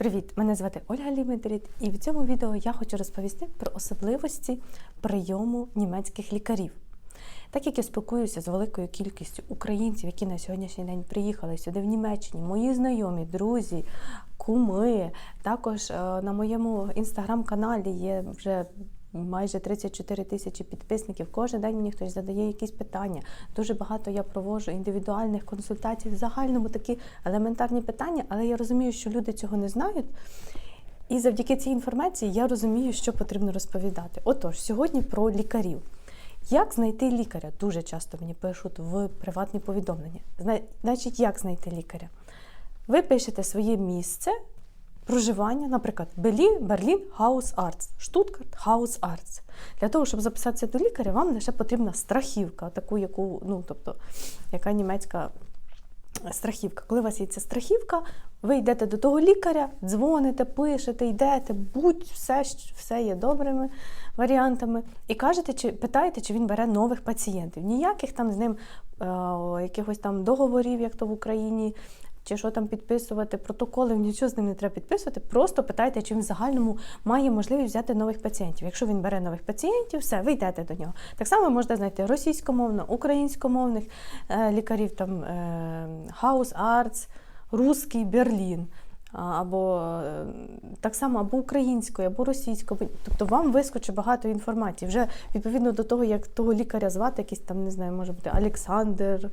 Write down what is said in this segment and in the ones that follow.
Привіт! Мене звати Ольга Лімитріт, і в цьому відео я хочу розповісти про особливості прийому німецьких лікарів. Так як я спілкуюся з великою кількістю українців, які на сьогоднішній день приїхали сюди в Німеччині, мої знайомі, друзі, куми, також е, на моєму інстаграм-каналі є вже майже 34 тисячі підписників. Кожен день мені хтось задає якісь питання. Дуже багато я проводжу індивідуальних консультацій. В загальному такі елементарні питання, але я розумію, що люди цього не знають. І завдяки цій інформації я розумію, що потрібно розповідати. Отож, сьогодні про лікарів. Як знайти лікаря? Дуже часто мені пишуть в приватні повідомлення. Значить, як знайти лікаря? Ви пишете своє місце проживання, наприклад, Берлін, Берлін, Хаус Арц, Штутгарт, Хаус Арц. Для того, щоб записатися до лікаря, вам лише потрібна страхівка, таку, яку, ну, тобто, яка німецька страхівка. Коли у вас є ця страхівка, ви йдете до того лікаря, дзвоните, пишете, йдете, будь все, все є добрими варіантами, і кажете, чи питаєте, чи він бере нових пацієнтів. Ніяких там з ним е, якихось там договорів, як то в Україні. Чи що там підписувати, протоколи, нічого з ним не треба підписувати. Просто питайте, чи він в загальному має можливість взяти нових пацієнтів. Якщо він бере нових пацієнтів, все, ви йдете до нього. Так само можете знайти російськомовно, українськомовних е, лікарів, там е, Хаус Арц, Руський, Берлін. Або е, так само або українською, або російською. Тобто вам вискочить багато інформації. Вже відповідно до того, як того лікаря звати, якийсь там, не знаю, може бути Олександр,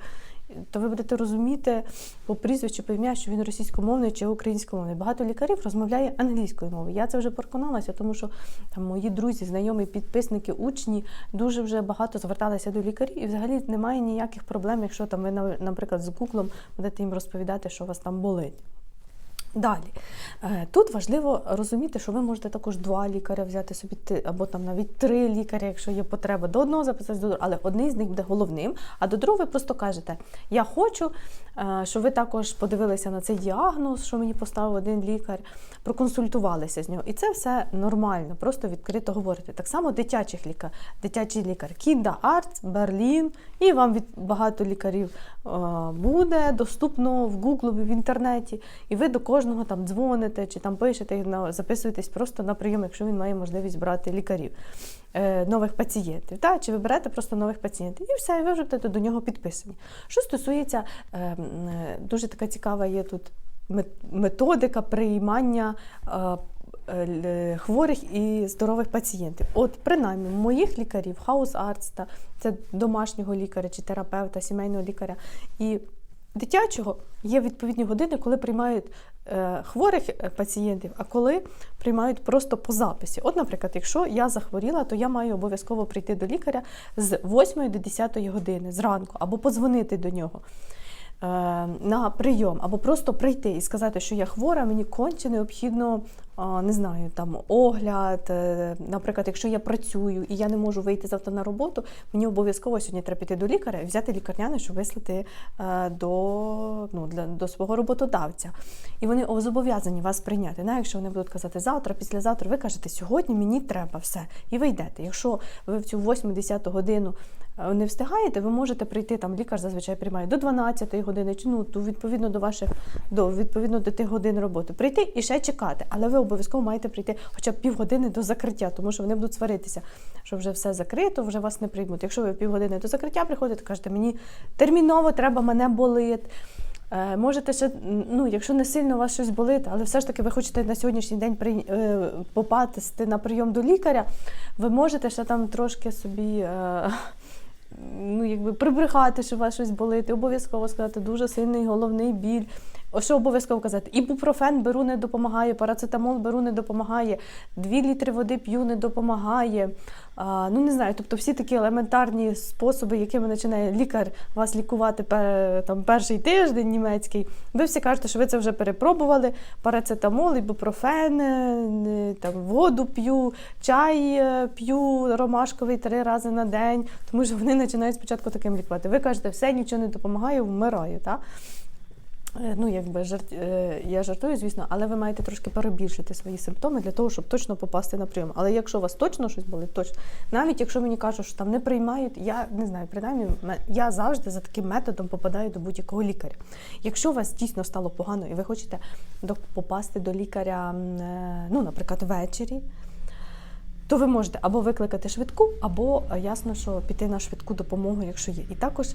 то ви будете розуміти по прізвищу, по ім'я, що він російськомовний чи українськомовний. Багато лікарів розмовляє англійською мовою. Я це вже переконалася, тому що там мої друзі, знайомі, підписники, учні дуже вже багато зверталися до лікарів, і взагалі немає ніяких проблем, якщо там ви, на- наприклад, з Гуглом будете їм розповідати, що у вас там болить. Далі Е, тут важливо розуміти, що ви можете також два лікаря взяти собі або там навіть три лікаря, якщо є потреба. До одного записатися, до але один з них буде головним. А до другого ви просто кажете: Я хочу, е, щоб ви також подивилися на цей діагноз, що мені поставив один лікар, проконсультувалися з нього. І це все нормально, просто відкрито говорити. Так само дитячих лікар, дитячий лікар Кінда Арт, Берлін, і вам від багато лікарів е, буде доступно в Гуглі, в інтернеті, і ви до кожного там дзвоните чи там пишете, записуєтесь просто на прийом, якщо він має можливість брати лікарів, е, нових пацієнтів. Та? Чи ви берете просто нових пацієнтів, і все, і ви вже будете до нього підписані. Що стосується, е, е, дуже така цікава є тут методика приймання. Хворих і здорових пацієнтів. От, принаймні, моїх лікарів, хаус арста, це домашнього лікаря чи терапевта, сімейного лікаря і дитячого є відповідні години, коли приймають е, хворих е, пацієнтів, а коли приймають просто по записі. От, наприклад, якщо я захворіла, то я маю обов'язково прийти до лікаря з 8 до 10 години зранку або подзвонити до нього. е, На прийом, або просто прийти і сказати, що я хвора, мені конче необхідно, не знаю, там огляд. е, Наприклад, якщо я працюю і я не можу вийти завтра на роботу, мені обов'язково сьогодні треба піти до лікаря і взяти лікарняне, щоб вислати е, до, ну, для, до свого роботодавця. І вони зобов'язані вас прийняти. Навіть якщо вони будуть казати завтра, післязавтра, ви кажете, сьогодні мені треба все. І ви йдете. Якщо ви в цю 8-10 годину е, не встигаєте, ви можете прийти там. Лікар зазвичай приймає до 12 години, чи ну відповідно до ваших до відповідно до тих годин роботи. Прийти і ще чекати, але ви обов'язково маєте прийти хоча б півгодини до закриття, тому що вони будуть сваритися, що вже все закрито, вже вас не приймуть. Якщо ви півгодини до закриття приходите, кажете, мені терміново треба мене болить. Е, Можете ще, ну, якщо не сильно у вас щось болить, але все ж таки ви хочете на сьогоднішній день при, е, попасти на прийом до лікаря, ви можете ще там трошки собі. Е, Ну, якби прибрехати, що у вас щось болить, обов'язково сказати дуже сильний головний біль. Що обов'язково казати? Ібупрофен беру не допомагає, парацетамол беру не допомагає, 2 літри води п'ю не допомагає. А, ну не знаю, тобто всі такі елементарні способи, якими починає лікар вас лікувати там, перший тиждень німецький. Ви всі кажете, що ви це вже перепробували. Парацетамол, ібупрофен, е, там, воду п'ю, чай е, п'ю ромашковий три рази на день, тому що вони починають спочатку таким лікувати. Ви кажете, все нічого не допомагає, вмираю. Так? Е, Ну, якби жарт, е, я жартую, звісно, але ви маєте трошки перебільшити свої симптоми для того, щоб точно попасти на прийом. Але якщо у вас точно щось болить, точно навіть якщо мені кажуть, що там не приймають, я не знаю, принаймні я завжди за таким методом попадаю до будь-якого лікаря. Якщо у вас дійсно стало погано і ви хочете попасти до лікаря, е, ну, наприклад, ввечері. То ви можете або викликати швидку, або ясно, що піти на швидку допомогу, якщо є. І також,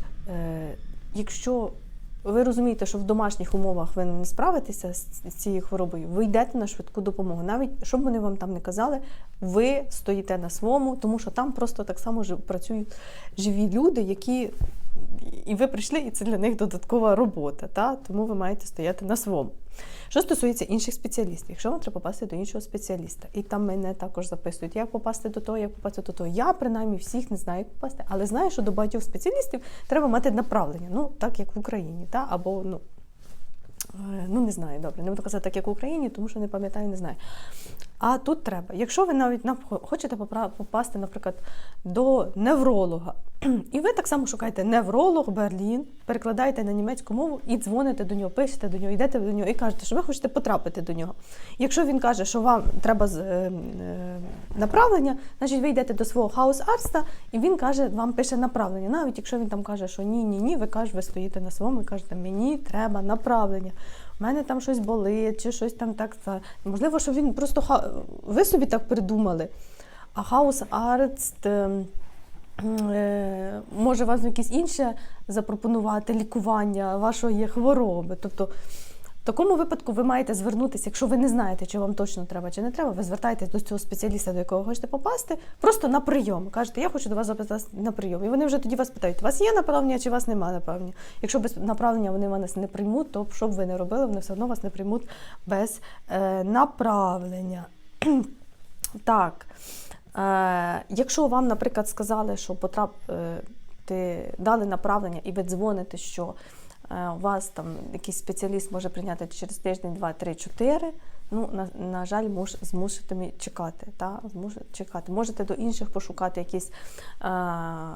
якщо ви розумієте, що в домашніх умовах ви не справитеся з цією хворобою, ви йдете на швидку допомогу. Навіть що б вони вам там не казали, ви стоїте на своєму, тому що там просто так само працюють живі люди, які і ви прийшли, і це для них додаткова робота. Та? Тому ви маєте стояти на своєму. Що стосується інших спеціалістів, якщо вам треба попасти до іншого спеціаліста, і там мене також записують, як попасти до того, як попасти до того. Я принаймні всіх не знаю, як попасти, але знаю, що до багатьох спеціалістів треба мати направлення, ну так як в Україні, та або ну. е, Ну, не знаю, добре, не буду казати так, як в Україні, тому що не пам'ятаю, не знаю. А тут треба. Якщо ви навіть хочете попасти, наприклад, до невролога, і ви так само шукаєте невролог Берлін, перекладаєте на німецьку мову і дзвоните до нього, пишете до нього, йдете до нього і кажете, що ви хочете потрапити до нього. Якщо він каже, що вам треба е, е, направлення, значить ви йдете до свого хаус-арста, і він каже, вам пише направлення. Навіть якщо він там каже, що ні, ні, ні, ви кажете, ви стоїте на своєму і кажете, мені треба направлення. У мене там щось болить, чи щось там так. Це. Можливо, що він просто ха... ви собі так придумали. А хаус-арст ем, е, може вам якесь інше запропонувати лікування вашої хвороби. Тобто, в такому випадку ви маєте звернутися, якщо ви не знаєте, чи вам точно треба, чи не треба, ви звертаєтесь до цього спеціаліста, до якого хочете попасти, просто на прийом. Кажете, я хочу до вас запитати на прийом. І вони вже тоді вас питають, у вас є направлення чи у вас немає направлення. Якщо без направлення вони вас не приймуть, то що б ви не робили, вони все одно вас не приймуть без е, направлення. так. Е, якщо вам, наприклад, сказали, що потрап, е, дали направлення і ви дзвоните, що у вас там якийсь спеціаліст може прийняти через тиждень, два, три, чотири. Ну, на, на жаль, муш, змусите чекати. Та? Змусите чекати. Можете до інших пошукати якісь, е,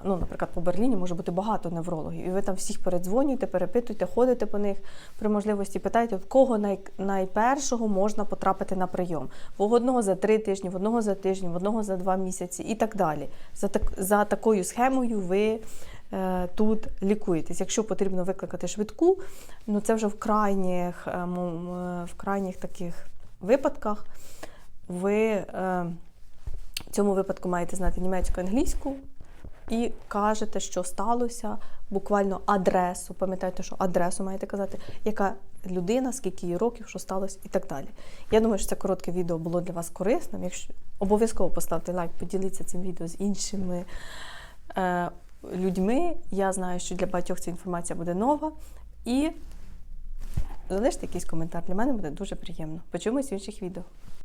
ну, наприклад, по Берліні може бути багато неврологів, і ви там всіх передзвонюєте, перепитуєте, ходите по них при можливості, питаєте, в кого най, найпершого можна потрапити на прийом. В одного за три тижні, в одного за тиждень, в одного за два місяці і так далі. За, так, за такою схемою ви е, тут лікуєтесь. Якщо потрібно викликати швидку, ну це вже в крайніх, е, е, в крайніх таких випадках ви е, в цьому випадку маєте знати німецьку англійську і кажете, що сталося, буквально адресу. Пам'ятайте, що адресу маєте казати, яка людина, скільки їй років, що сталося і так далі. Я думаю, що це коротке відео було для вас корисним. Якщо обов'язково поставте лайк, поділіться цим відео з іншими е, людьми. Я знаю, що для багатьох ця інформація буде нова. І залиште якийсь коментар. Для мене буде дуже приємно. Почуємось в інших відео.